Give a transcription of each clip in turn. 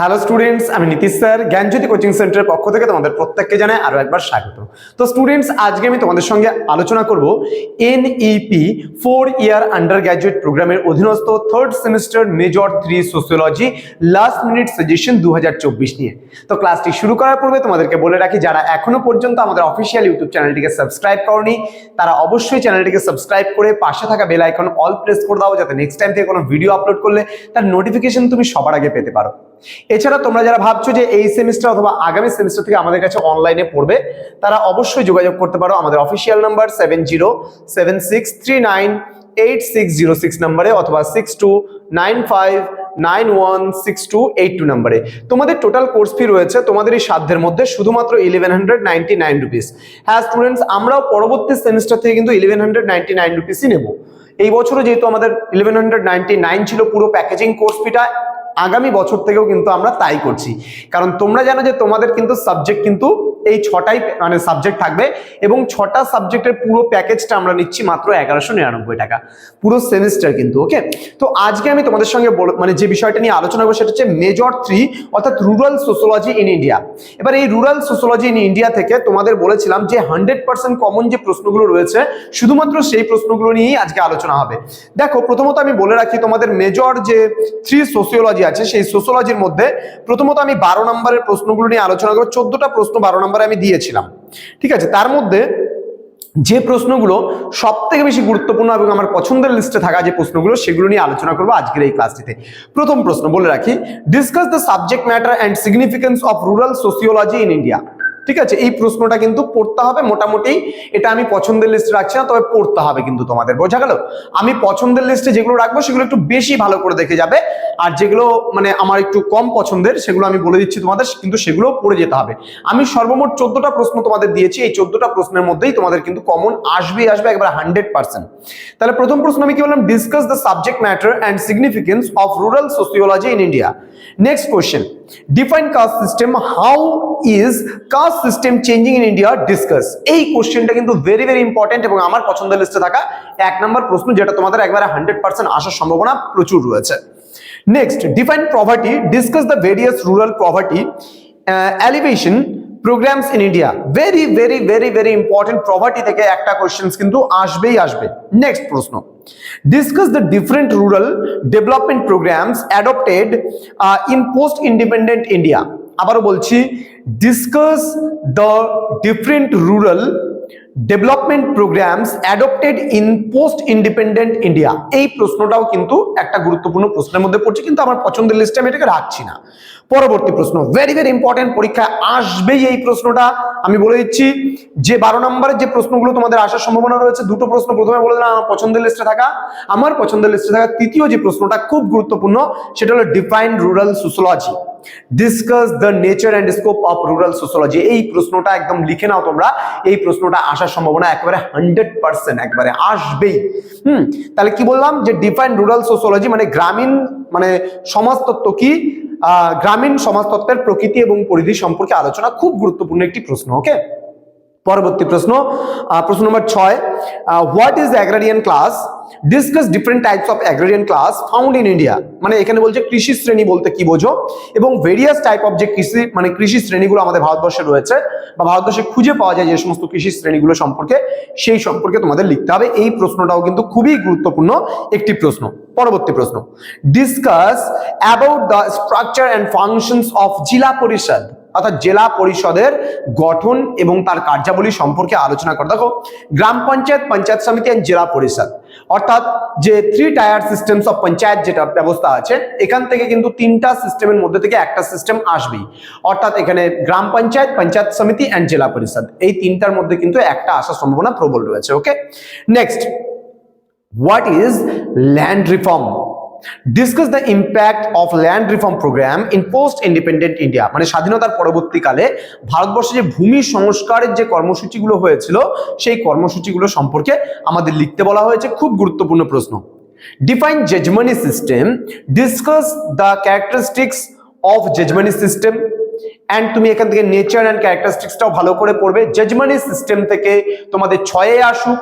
Hello students আমি Nitish sir, জ্ঞানজ্যোতি coaching সেন্টারের পক্ষ থেকে তোমাদের প্রত্যেককে জানাই আরও একবার স্বাগত। তো স্টুডেন্টস আজকে আমি তোমাদের সঙ্গে আলোচনা করব NEP four year undergraduate প্রোগ্রামের অধীনস্থ third semester major three sociology last minute suggestion দু হাজার চব্বিশ নিয়ে। তো ক্লাসটি শুরু করার পূর্বে তোমাদেরকে বলে রাখি, যারা এখনও পর্যন্ত আমাদের অফিসিয়াল ইউটিউব চ্যানেলটিকে সাবস্ক্রাইব করনি, তারা অবশ্যই চ্যানেলটিকে সাবস্ক্রাইব করে পাশে থাকা বেল আইকন অল প্রেস করে দাও, যাতে নেক্সট টাইম থেকে কোনো ভিডিও আপলোড করলে তার নোটিফিকেশন তুমি সবার আগে পেতে পারো। এছাড়া তোমরা যারা ভাবছ যে এই সেমিস্টার অথবা আগামী সেমিস্টার থেকে আমাদের কাছে অনলাইনে পড়বে, তারা অবশ্যই যোগাযোগ করতে পারো আমাদের official number seven zero seven six three nine eight six zero six নাম্বারে অথবা six two nine five nine one six two eight two নাম্বারে তোমাদের টোটাল কোর্স ফি রয়েছে তোমাদের এই সাধ্যের মধ্যে শুধুমাত্র eleven hundred ninety nine rupees হ্যাঁ স্টুডেন্টস আমরাও পরবর্তী সেমিস্টার থেকে কিন্তু ইলেভেন হান্ড্রেড নাইনটি নাইন রুপিসই নেব। এই বছরও যেহেতু আমাদের ইলেভেন হান্ড্রেড নাইনটি নাইন ছিল পুরো প্যাকেজিং কোর্স ফিটা আগামী বছর থেকেও কিন্তু আমরা তাই করছি। কারণ তোমরা জানো যে তোমাদের কিন্তু সাবজেক্ট কিন্তু এই ছটাই মানে সাবজেক্ট থাকবে এবং ছটা সাবজেক্টের পুরো প্যাকেজটা আমরা নিচ্ছি মাত্র এগারোশো নিরানব্বই টাকা। পুরো সেমিস্টার কিন্তু ওকে তো আজকে আমি তোমাদের সঙ্গে মানে যে বিষয়টা নিয়ে আলোচনা করব সেটা হচ্ছে মেজর থ্রি অর্থাৎ রুরাল সোসোলজি ইন ইন্ডিয়া এবার এই রুরাল সোসোলজি ইন ইন্ডিয়া থেকে তোমাদের বলেছিলাম যে হান্ড্রেড পার্সেন্ট কমন যে প্রশ্নগুলো রয়েছে, শুধুমাত্র সেই প্রশ্নগুলো নিয়েই আজকে আলোচনা হবে। দেখো, প্রথমত আমি বলে রাখি তোমাদের মেজর যে থ্রি সোসিওলজি আছে, সেই সোশ্যোলজির মধ্যে প্রথমত আমি বারো নম্বরের প্রশ্নগুলো নিয়ে আলোচনা করব, চোদ্দটা প্রশ্ন বারো নম্বরে আমি দিয়েছিলাম। ঠিক আছে, তার মধ্যে যে প্রশ্নগুলো সব থেকে বেশি গুরুত্বপূর্ণ এবং আমার পছন্দের লিস্টে থাকা যে প্রশ্নগুলো, সেগুলো নিয়ে আলোচনা করব আজকের এই ক্লাসটিতে প্রথম প্রশ্ন বলে রাখি discuss the subject matter and significance of rural sociology in India ঠিক আছে? এই প্রশ্নটা কিন্তু পড়তে হবে। মোটামুটি এটা আমি পছন্দের লিস্টে রাখছি না, তবে পড়তে হবে কিন্তু তোমাদের। বোঝা গেল? আমি পছন্দের লিস্টে যেগুলো রাখব, সেগুলো একটু বেশি ভালো করে দেখে যাবে। আর যেগুলো মানে আমার একটু কম পছন্দের, সেগুলো আমি বলে দিচ্ছি তোমাদের, কিন্তু সেগুলো পড়ে যেতে হবে। আমি সর্বমোট চোদ্দটা প্রশ্ন তোমাদের দিয়েছি। এই চোদ্দটা প্রশ্নের মধ্যেই তোমাদের কিন্তু কমন আসবেই আসবে একবার হান্ড্রেড পার্সেন্ট তাহলে প্রথম প্রশ্ন আমি কি বললাম? Discuss the subject matter and significance of rural sociology in India next question define caste system how is caste system changing in India discuss এই কোশ্চেনটা কিন্তু ভেরি ভেরি ইম্পর্টেন্ট এবং আমার পছন্দের লিস্টে থাকা এক নম্বর প্রশ্ন যেটা তোমাদের একবারে হান্ড্রেড পার্সেন্ট আসার সম্ভাবনা প্রচুর রয়েছে। Next define poverty discuss the various rural poverty alleviation programmes in India very very very very important poverty থেকে একটা কোশ্চেন্স কিন্তু আসবেই আসবে। নেক্সট প্রশ্ন। Discuss the different rural development programmes adopted in post independent India আবারও বলছি discuss the different rural development programmes adopted in post independent India এই প্রশ্নটাও কিন্তু একটা গুরুত্বপূর্ণ প্রশ্নের মধ্যে পড়ছে, কিন্তু আমার পছন্দের লিস্টে আমি এটাকে রাখছি না। পরবর্তী প্রশ্ন ভেরি ভেরি ইম্পর্টেন্ট পরীক্ষায় আসবেই এই প্রশ্নটা। আমি বলে দিচ্ছি, যে বারো নম্বরের যে প্রশ্নগুলো তোমাদের আসার সম্ভাবনা রয়েছে, দুটো প্রশ্ন প্রথমে বলে দিলাম, আমার পছন্দের লিস্টে থাকা। আমার পছন্দের লিস্টে থাকা তৃতীয় যে প্রশ্নটা খুব গুরুত্বপূর্ণ, সেটা হলো define rural sociology discuss the nature and scope of rural sociology এই প্রশ্নটা একদম লিখে নাও তোমরা। এই প্রশ্নটা আসার সম্ভাবনা একেবারে হান্ড্রেড পার্সেন্ট একবারে আসবেই। হুম, তাহলে কি বললাম যে ডিফাইন রুরাল সোসোলজি মানে গ্রামীণ মানে সমাজতত্ত্ব কি? গ্রামীণ সমাজতত্ত্বের প্রকৃতি এবং পরিধি সম্পর্কে আলোচনা খুব গুরুত্বপূর্ণ একটি প্রশ্ন ওকে পরবর্তী প্রশ্ন প্রশ্ন নম্বর ছয় what is agrarian class discuss different types of agrarian class found in India মানে এখানে বলছে কৃষি শ্রেণি বলতে কি বোঝো? এবং ভেরিয়াস টাইপ অফ যে কৃষি মানে কৃষি শ্রেণীগুলো আমাদের ভারতবর্ষে রয়েছে বা ভারতবর্ষে খুঁজে পাওয়া যায় যে সমস্ত কৃষি শ্রেণীগুলো সম্পর্কে, সেই সম্পর্কে তোমাদের লিখতে হবে। এই প্রশ্নটাও কিন্তু খুবই গুরুত্বপূর্ণ একটি প্রশ্ন। পরবর্তী প্রশ্ন discuss about the structure and functions of Zila Parishad অর্থাৎ জেলা পরিষদের গঠন এবং তার কার্যাবলী সম্পর্কে আলোচনা করে। দেখো, গ্রাম পঞ্চায়েত পঞ্চায়েত সমিতি অ্যান্ড জেলা পরিষদ। অর্থাৎ যে three tier systems of panchayat যেটা ব্যবস্থা আছে, এখান থেকে কিন্তু তিনটা সিস্টেমের মধ্যে থেকে একটা সিস্টেম আসবেই। অর্থাৎ এখানে গ্রাম পঞ্চায়েত পঞ্চায়েত সমিতি অ্যান্ড জেলা পরিষদ। এই তিনটার মধ্যে কিন্তু একটা আসার সম্ভাবনা প্রবল রয়েছে okay next what is land reform discuss the impact of land reform programme in post independent India মানে স্বাধীনতার পরবর্তীকালে ভারতবর্ষে যে ভূমি সংস্কারের যে কর্মসূচিগুলো হয়েছিল, সেই কর্মসূচিগুলো সম্পর্কে আমাদের লিখতে বলা হয়েছে খুব গুরুত্বপূর্ণ প্রশ্ন। Define jajmani system discuss the characteristics of jajmani system and তুমি এখান থেকে নেচার অ্যান্ড ক্যারেক্টারিস্টিক্সটাও ভালো করে পড়বে। জেজমানি সিস্টেম থেকে তোমাদের ছয়ে আসুক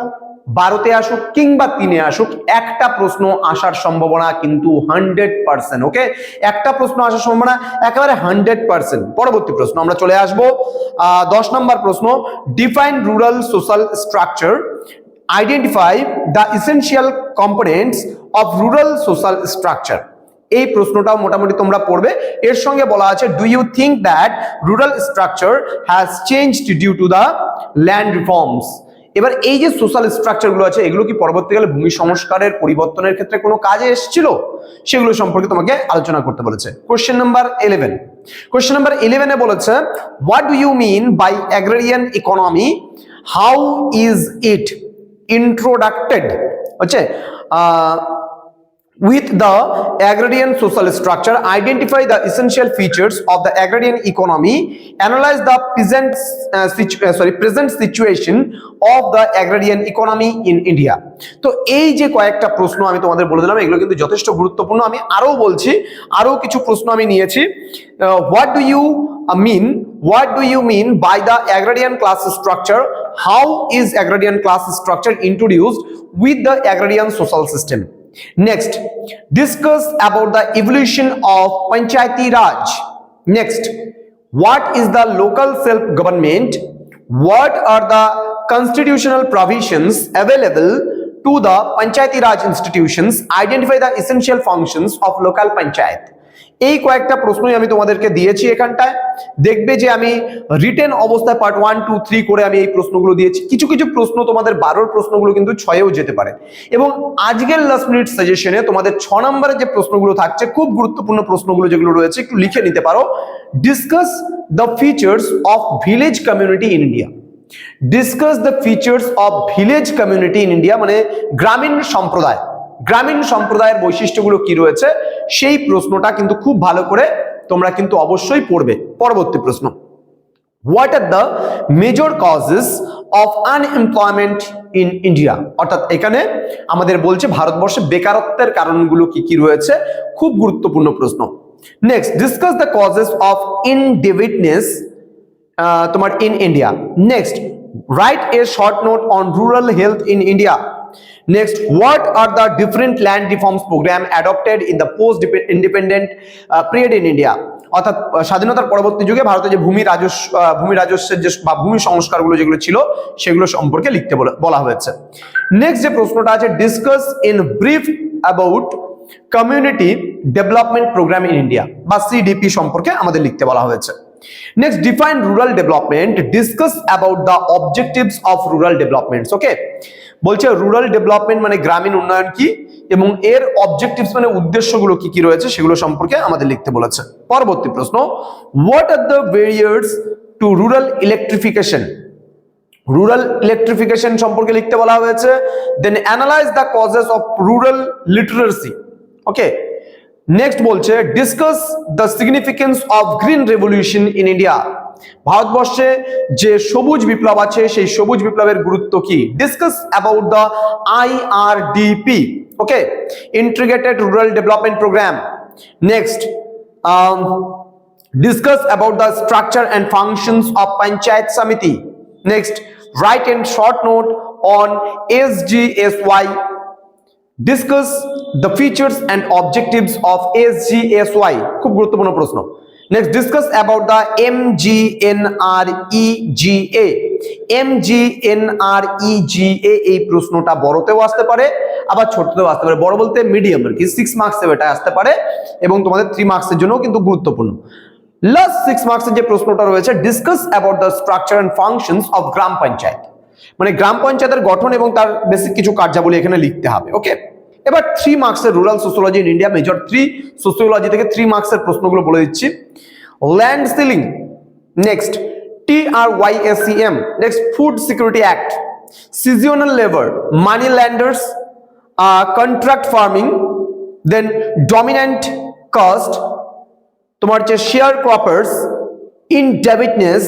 বারোতে আসুক কিংবা তিনে আসুক, একটা প্রশ্ন আসার সম্ভাবনা কিন্তু হান্ড্রেড পার্সেন্ট, ওকে? একটা প্রশ্ন আসার সম্ভাবনা একেবারে হান্ড্রেড পার্সেন্ট। পরবর্তী প্রশ্ন, আমরা চলে আসব। দশ নম্বর প্রশ্ন define rural social structure identify the essential components of rural social structure এই প্রশ্নটাও মোটামুটি তোমরা পড়বে। এর সঙ্গে বলা আছে do you think that rural structure has changed due to the land reforms এবার এই যে সোশ্যাল স্ট্রাকচারগুলো আছে, এগুলো কি পরবর্তীকালে ভূমি সংস্কারের পরিবর্তনের ক্ষেত্রে কোনো কাজে এসেছিল? সেগুলো সম্পর্কে তোমাকে আলোচনা করতে বলেছে। Question number eleven question number ইলেভেনে বলেছে what do you mean by agrarian economy how is it introduced হচ্ছে with the agrarian social structure identify the essential features of the agrarian economy analyze the present uh, situ- uh, sorry present situation of the agrarian economy in india তো এই যে কয়েকটা প্রশ্ন আমি তোমাদের বলে দিলাম এগুলো কিন্তু যথেষ্ট গুরুত্বপূর্ণ আমি আরও বলছি আরও কিছু প্রশ্ন আমি নিয়েছি what do you mean what do you mean by the agrarian class structure how is agrarian class structure introduced with the agrarian social system Next, discuss about the evolution of Panchayati Raj. Next, what is the local self-government? What are the constitutional provisions available to the Panchayati Raj institutions? Identify the essential functions of local panchayat. এই কয়েকটা প্রশ্নই আমি তোমাদেরকে দিয়েছি এখানটায়। দেখবে যে আমি রিটেন অবস্থায় পার্ট ওয়ান টু থ্রি করে আমি এই প্রশ্নগুলো দিয়েছি। কিছু কিছু প্রশ্ন তোমাদের বারোর প্রশ্নগুলো কিন্তু ছয়েও যেতে পারে। এবং আজকের লাস্ট মিনিট সাজেশনে তোমাদের ছ নম্বরের যে প্রশ্নগুলো থাকছে, খুব গুরুত্বপূর্ণ প্রশ্নগুলো যেগুলো রয়েছে, একটু লিখে নিতে পারো। Discuss the features of village community in India discuss the features of village community in India মানে গ্রামীণ সম্প্রদায়। গ্রামীণ সম্প্রদায়ের বৈশিষ্ট্যগুলো কি রয়েছে? সেই প্রশ্নটা কিন্তু খুব ভালো করে তোমরা কিন্তু অবশ্যই পড়বে। পরবর্তী প্রশ্ন। What are the major causes of unemployment in India অর্থাৎ এখানে আমাদের বলছে ভারতবর্ষে বেকারত্বের কারণগুলো কি কি রয়েছে? খুব গুরুত্বপূর্ণ প্রশ্ন। Next discuss the causes of indebtedness তোমার in India next write a short note on rural health in India next what are the different land reforms programme adopted in the post independent period in India অর্থাৎ আহ, স্বাধীনতার পরবর্তী যুগে ভারতে যে ভূমি রাজস্ব ভূমি রাজস্বের যে বা ভূমি সংস্কারগুলো যেগুলো ছিল সেগুলো সম্পর্কে লিখতে বলা হয়েছে। নেক্সট যে প্রশ্নটা আছে discuss in brief about community development programme in India বা সিডিপি সম্পর্কে আমাদের লিখতে বলা হয়েছে। Next define rural development discuss about the objectives of rural developments okay বলছে রুরাল ডেভেলপমেন্ট মানে গ্রামীণ উন্নয়ন কি এবং এর অবজেক্টিভস মানে উদ্দেশ্যগুলো কি কি রয়েছে সেগুলো সম্পর্কে আমাদের লিখতে বলেছে। পরবর্তী প্রশ্ন what are the barriers to rural electrification rural electrification সম্পর্কে লিখতে বলা হয়েছে then analyse the causes of rural literacy okay next বলছে discuss the significance of green revolution in India ভারতবর্ষে যে সবুজ বিপ্লব আছে, সেই সবুজ বিপ্লবের গুরুত্ব কি? Discuss about the IRDP okay integrated rural development programme next discuss about the structure and functions of panchayat samiti. Next, write a short discuss the features and objectives of sgsy খুব গুরুত্বপূর্ণ প্রশ্ন। Next discuss about the M G N R M G N এই প্রশ্নটা বড়তেও আসতে পারে, আবার ছোটতেও আসতে পারে। বড় বলতে মিডিয়াম আর কি। সিক্স মার্কসে এটা আসতে পারে এবং তোমাদের থ্রি মার্কসের জন্য কিন্তু গুরুত্বপূর্ণ। লাস্ট সিক্স মার্কসের যে প্রশ্নটা রয়েছে discuss about the structure and functions of gram panchayat. মানে গ্রাম পঞ্চায়েতের গঠন এবং তার বেসিক কিছু কার্যাবলী এখানে লিখতে হবে ওকে এবার থ্রি মার্কসের rural sociology in India major three sociology থেকে থ্রি মার্কসের প্রশ্নগুলো বলে দিচ্ছি। Land ceiling next T R Y S C M next food security act seasonal labour money lenders contract farming then dominant caste তোমার হচ্ছে share croppers indebtedness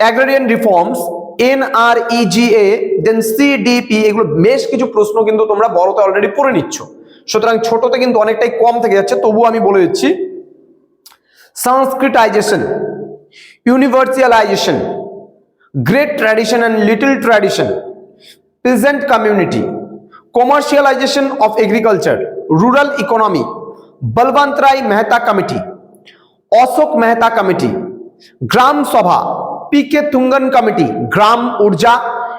agrarian reforms NREGA then CDP এগুলো বেশ কিছু প্রশ্ন কিন্তু তোমরা বড়তে অলরেডি পড়ে নিচ্ছ। সুতরাং ছোটতে কিন্তু অনেকটাই কম থেকে যাচ্ছে, তবুও আমি বলে দিচ্ছি। Sanskritization universalization great tradition and little tradition peasant community, commercialization of agriculture, rural economy balwant rai mehta committee Ashok Mehta committee gram sabha P K Thungon committee gram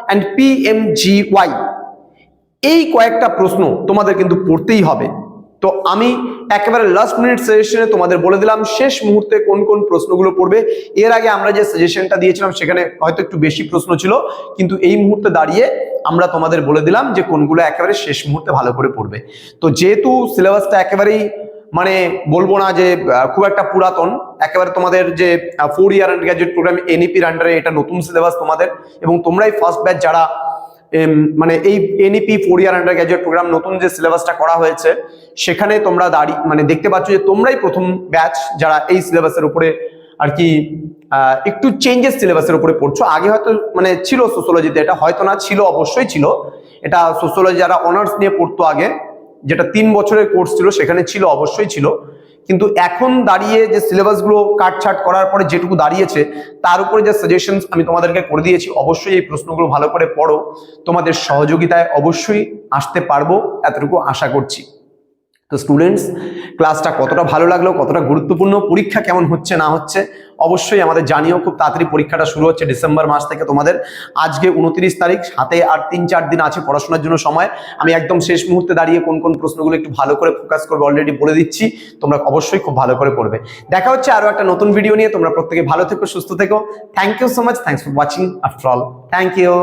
and PMGY এই কয়েকটা প্রশ্ন তোমাদের কিন্তু পড়তেই হবে। তো আমি একেবারে লাস্ট মিনিট সাজেশনে তোমাদের বলে দিলাম, শেষ মুহূর্তে কোন কোন প্রশ্নগুলো পড়বে। এর আগে আমরা যে সাজেশনটা দিয়েছিলাম, সেখানে হয়তো একটু বেশি প্রশ্ন ছিল, কিন্তু এই মুহূর্তে দাঁড়িয়ে আমরা তোমাদের বলে দিলাম যে কোনগুলো একেবারে শেষ মুহূর্তে ভালো করে পড়বে। তো যেহেতু সিলেবাসটা একেবারেই মানে বলব না যে খুব একটা পুরাতন। একেবারে তোমাদের যে four year undergraduate programme এনইপির আন্ডারে এটা নতুন সিলেবাস তোমাদের। এবং তোমরাই ফার্স্ট ব্যাচ যারা মানে এই NEP four year undergraduate programme নতুন যে সিলেবাসটা করা হয়েছে, সেখানে তোমরা দাঁড়িয়ে মানে দেখতে পাচ্ছ যে তোমরাই প্রথম ব্যাচ যারা এই সিলেবাসের উপরে আর কি একটু চেঞ্জেস সিলেবাসের উপরে পড়ছো। আগে হয়তো মানে ছিল সোশ্যোলজিতে এটা হয়তো না, ছিল, অবশ্যই ছিল। এটা সোশ্যোলজি যারা অনার্স নিয়ে পড়তো আগে যেটা তিন বছরের কোর্স ছিল, সেখানে ছিল, অবশ্যই ছিল। কিন্তু এখন দাঁড়িয়ে যে সিলেবাসগুলো কাটছাট করার পরে যেটুকু দাঁড়িয়েছে, তার উপরে যে সাজেশন আমি তোমাদেরকে করে দিয়েছি, অবশ্যই এই প্রশ্নগুলো ভালো করে পড়ো। তোমাদের সহযোগিতায় অবশ্যই আসতে পারব, এতটুকু আশা করছি। তো স্টুডেন্টস ক্লাসটা কতটা ভালো লাগল, কতটা গুরুত্বপূর্ণ, পরীক্ষা কেমন হচ্ছে, না হচ্ছে, অবশ্যই আমাদের জানিও, খুব তাড়াতাড়ি পরীক্ষাটা শুরু হচ্ছে ডিসেম্বর মাস থেকে তোমাদের। আজকে উনত্রিশ তারিখ হাতে আর তিন চার দিন আছে পড়াশোনার জন্য সময়। আমি একদম শেষ মুহূর্তে দাঁড়িয়ে কোন কোন প্রশ্নগুলো একটু ভালো করে ফোকাস করবে অলরেডি বলে দিচ্ছি, তোমরা অবশ্যই খুব ভালো করে পড়বে। দেখা হচ্ছে আরও একটা নতুন ভিডিও নিয়ে, তোমরা প্রত্যেকে ভালো থেকো, সুস্থ থেকো। Thank you so much thanks for watching after all thank you